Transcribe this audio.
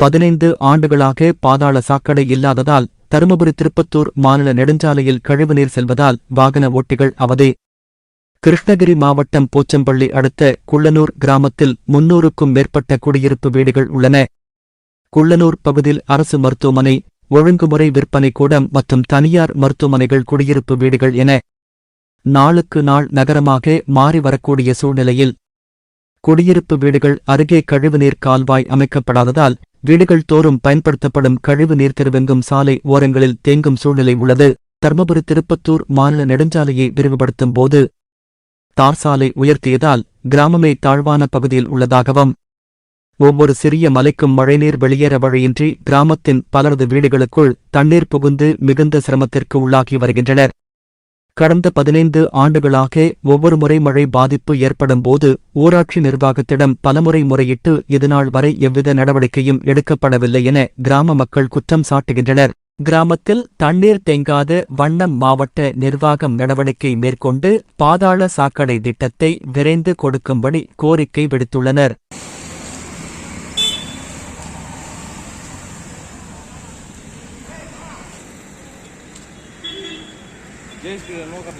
பதினைந்து ஆண்டுகளாக பாதாள சாக்கடை இல்லாததால் தருமபுரி திருப்பத்தூர் மாநில நெடுஞ்சாலையில் கழிவுநீர் செல்வதால் வாகன ஓட்டிகள் அவதி. கிருஷ்ணகிரி மாவட்டம் போச்சம்பள்ளி அடுத்த குள்ளனூர் கிராமத்தில் முன்னூறுக்கும் மேற்பட்ட குடியிருப்பு வீடுகள் உள்ளன. குள்ளனூர் பகுதியில் அரசு மருத்துவமனை ஒழுங்குமுறை விற்பனை கூடம் மற்றும் தனியார் மருத்துவமனைகள் குடியிருப்பு வீடுகள் என நாளுக்கு நாள் நகரமாக மாறி வரக்கூடிய சூழ்நிலையில் குடியிருப்பு வீடுகள் அருகே கழிவுநீர் கால்வாய் அமைக்கப்படாததால் வீடுகள் தோறும் பயன்படுத்தப்படும் கழிவு நீர் திருவெங்கும் சாலை ஓரங்களில் தேங்கும் சூழ்நிலை உள்ளது. தர்மபுரி திருப்பத்தூர் மாநில நெடுஞ்சாலையை விரிவுபடுத்தும் போது தார் சாலை உயர்த்தியதால் கிராமமே தாழ்வான பகுதியில் உள்ளதாகவும் ஒவ்வொரு சிறிய மலைக்கும் மழைநீர் வெளியேற வழியின்றி கிராமத்தின் பலரது வீடுகளுக்குள் தண்ணீர் புகுந்து மிகுந்த சிரமத்திற்கு உள்ளாகி வருகின்றனர். கடந்த பதினைந்து ஆண்டுகளாக ஒவ்வொரு முறை மழை பாதிப்பு ஏற்படும் போது ஊராட்சி நிர்வாகத்திடம் பலமுறை முறையிட்டு இதுநாள் வரை எவ்வித நடவடிக்கையும் எடுக்கப்படவில்லை என கிராம மக்கள் குற்றம் சாட்டுகின்றனர். கிராமத்தில் தண்ணீர் தேங்காத வண்ணம் மாவட்ட நிர்வாகம் நடவடிக்கை மேற்கொண்டு பாதாள சாக்கடை திட்டத்தை விரைந்து கொடுக்கும்படி கோரிக்கை விடுத்துள்ளனர். చేసి లోకల్